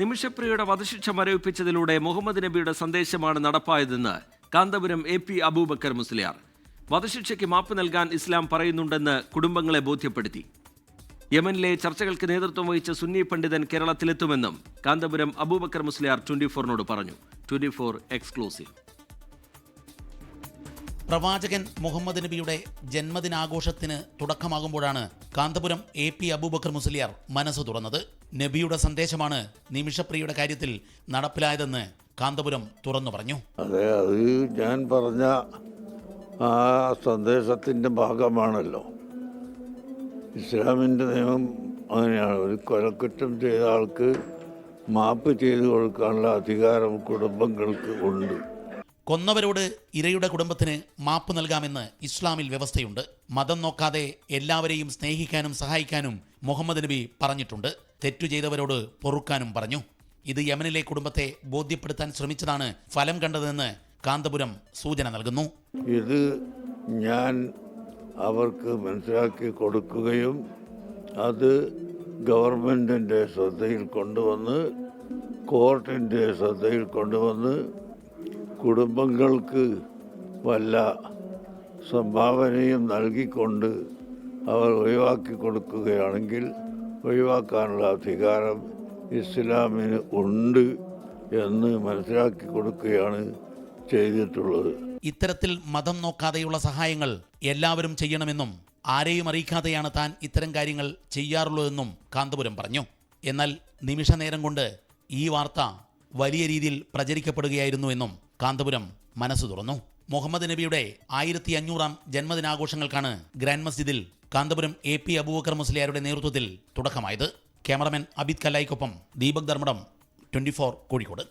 നിമിഷപ്രിയയുടെ വധശിക്ഷ മരവിപ്പിച്ചതിലൂടെ മുഹമ്മദ് നബിയുടെ സന്ദേശമാണ് നടപ്പായതെന്ന് കാന്തപുരം എ പി അബൂബക്കർ മുസ്ലിയാർ. വധശിക്ഷയ്ക്ക് മാപ്പ് നൽകാൻ ഇസ്ലാം പറയുന്നുണ്ടെന്ന് കുടുംബങ്ങളെ ബോധ്യപ്പെടുത്തി. യമനിലെ ചർച്ചകൾക്ക് നേതൃത്വം വഹിച്ച സുന്നി പണ്ഡിതൻ കേരളത്തിലെത്തുമെന്നും കാന്തപുരം അബൂബക്കർ മുസ്ലിയാർ ട്വന്റി ഫോറിനോട് പറഞ്ഞു. Twenty four exclusive. പ്രവാചകൻ മുഹമ്മദ് നബിയുടെ ജന്മദിനാഘോഷത്തിന് തുടക്കമാകുമ്പോഴാണ് കാന്തപുരം എ പി അബൂബക്കർ മുസ്ലിയാർ മനസ്സ് തുറന്നത്. നബിയുടെ സന്ദേശമാണ് നിമിഷപ്രിയയുടെ കാര്യത്തിൽ നടപ്പിലായതെന്ന് കാന്തപുരം തുറന്നു പറഞ്ഞു. അതെ അത് ഞാൻ പറഞ്ഞ ആ സന്ദേശത്തിന്റെ ഭാഗമാണല്ലോ. ഇസ്ലാമിന്റെ നിയമം അങ്ങനെയാണ്. ഒരു കൊലക്കുറ്റം ചെയ്ത ആൾക്ക് മാപ്പ് ചെയ്തു കൊടുക്കാനുള്ള അധികാരം കുടുംബങ്ങൾക്ക് ഉണ്ട്. കൊന്നവരോട് ഇരയുടെ കുടുംബത്തിന് മാപ്പ് നൽകാമെന്ന് ഇസ്ലാമിൽ വ്യവസ്ഥയുണ്ട്. മതം നോക്കാതെ എല്ലാവരെയും സ്നേഹിക്കാനും സഹായിക്കാനും മുഹമ്മദ് നബി പറഞ്ഞിട്ടുണ്ട്. തെറ്റു ചെയ്തവരോട് പൊറുക്കാനും പറഞ്ഞു. ഇത് യമനിലെ കുടുംബത്തെ ബോധ്യപ്പെടുത്താൻ ശ്രമിച്ചതാണ് ഫലം കണ്ടതെന്ന് കാന്തപുരം സൂചന നൽകുന്നു. ഇത് ഞാൻ അവർക്ക് മനസ്സിലാക്കി കൊടുക്കുകയും അത് ഗവൺമെന്റിന്റെ ശ്രദ്ധയിൽ കൊണ്ടുവന്ന് കോർട്ടിന്റെ ശ്രദ്ധയിൽ കൊണ്ടുവന്ന് കുടുംബങ്ങൾക്ക് വല്ല സംഭാവനയും നൽകിക്കൊണ്ട് അവർ ഒഴിവാക്കി കൊടുക്കുകയാണെങ്കിൽ ഒഴിവാക്കാനുള്ള അധികാരം ഇസ്ലാമിന് ഉണ്ട് എന്ന് മനസ്സിലാക്കി കൊടുക്കുകയാണ് ചെയ്തിട്ടുള്ളത്. ഇത്തരത്തിൽ മതം നോക്കാതെയുള്ള സഹായങ്ങൾ എല്ലാവരും ചെയ്യണമെന്നും ആരെയും അറിയിക്കാതെയാണ് താൻ ഇത്തരം കാര്യങ്ങൾ ചെയ്യാറുള്ളതെന്നും കാന്തപുരം പറഞ്ഞു. എന്നാൽ നിമിഷ നേരം കൊണ്ട് ഈ വാർത്ത വലിയ രീതിയിൽ പ്രചരിക്കപ്പെടുകയായിരുന്നു എന്നും കാന്തപുരം മനസ്സു തുറന്നു. മുഹമ്മദ് നബിയുടെ ആയിരത്തി അഞ്ഞൂറാം ജന്മദിനാഘോഷങ്ങൾക്കാണ് ഗ്രാൻഡ് മസ്ജിദിൽ കാന്തപുരം എ പി അബൂബക്കർ മുസ്ലിയാരുടെ നേതൃത്വത്തിൽ തുടക്കമായത്. ക്യാമറമാൻ അബിദ് കല്ലായിക്കൊപ്പം ദീപക് ധർമ്മടം ട്വന്റി കോഴിക്കോട്.